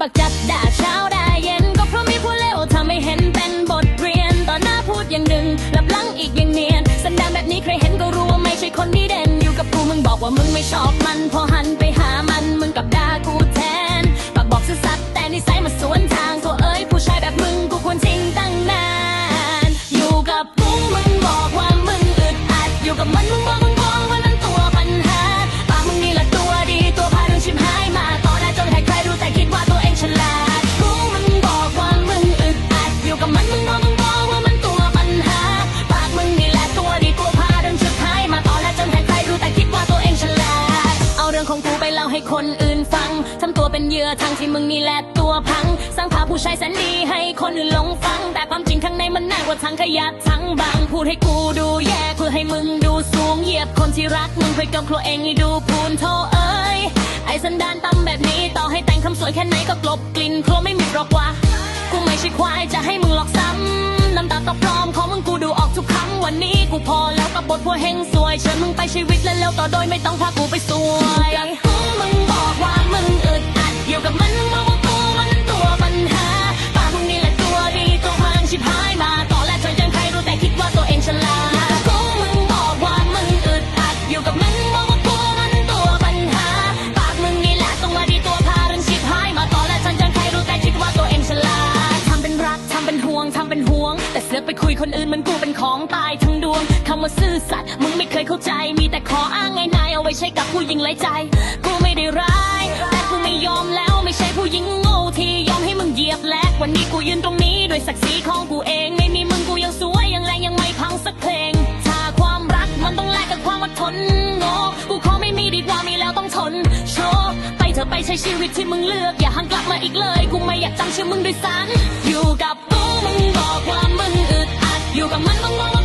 ปากจัดด่าเช้าด่าเย็น ก็เพราะมีผู้เลวทำให้เห็นเป็นบทเรียนต่อหน้าพูดอย่างหนึ่งลับหลังอีกอย่างเนียนสันดานแบบนี้ใครเห็นก็รู้ว่าไม่ใช่คนที่เด่นอยู่กับกูมึงบอกว่ามึงไม่ชอบมันพอหันไปหามัน ให้คนอื่นฟังทำตัวเป็นเหยื่อทางที่มึงนี่แหละตัวพัง สร้างภาพผู้ชายแสนดีให้คนอื่นหลงฟัง แต่ความจริงข้างในมันหนักกว่าทั้งขยะทั้งบาง พูดให้กูดูแย่เพื่อให้มึงดูสูง เหยียบคนที่รักมึงเพื่อกำครัวเองให้ดูพูนโทเอ้ย ไอ้สันดานต่ำแบบนี้ต่อให้แต่งคำสวยแค่ไหนก็กลบกลิ่นครัวไม่มีหรอกวะกูไม่ใช่ควายจะให้มึงหลอกซ้ำน้ำตาตกปลอมของมึงกูดูออกทุกคำวันนี้กูพอแล้วกับบทพวเฮงสวยเชิญมึงไปชีวิตแล้วแล้วต่อโดยไม่ต้องพากูไปสวย ยคนอื่นมันกูเป็นของตายทั้งดวงคำว่าซื่อสัตย์มึงไม่เคยเข้าใจ มีแต่ขออ้างง่ายๆเอาไว้ใช้กับผู้หญิงไร้ใจ กูไม่ได้ร้าย แต่กูไม่ยอมแล้วไม่ใช่ผู้หญิงโง่ที่ยอมให้มึงเหยียบแลกวันนี้กูยืนตรงนี้ด้วยศักดิ์ศรีของกูเอง ไม่มีมึงกูยังสวยยังแรงยังไม่พังสักเพลง ถ้าความรักมันต้องแลกกับความอดทนโง่กูขอไม่มีดีกว่ามีแล้วต้องทนโชว์ไปเถอะไปใช้ชีวิตที่มึงเลือก อย่าหันกลับมาอีกเลย กูไม่อยากจำชื่อมึงด้วยซ้ำอยู่กับกูมึงบอกว่า มึงอึดอั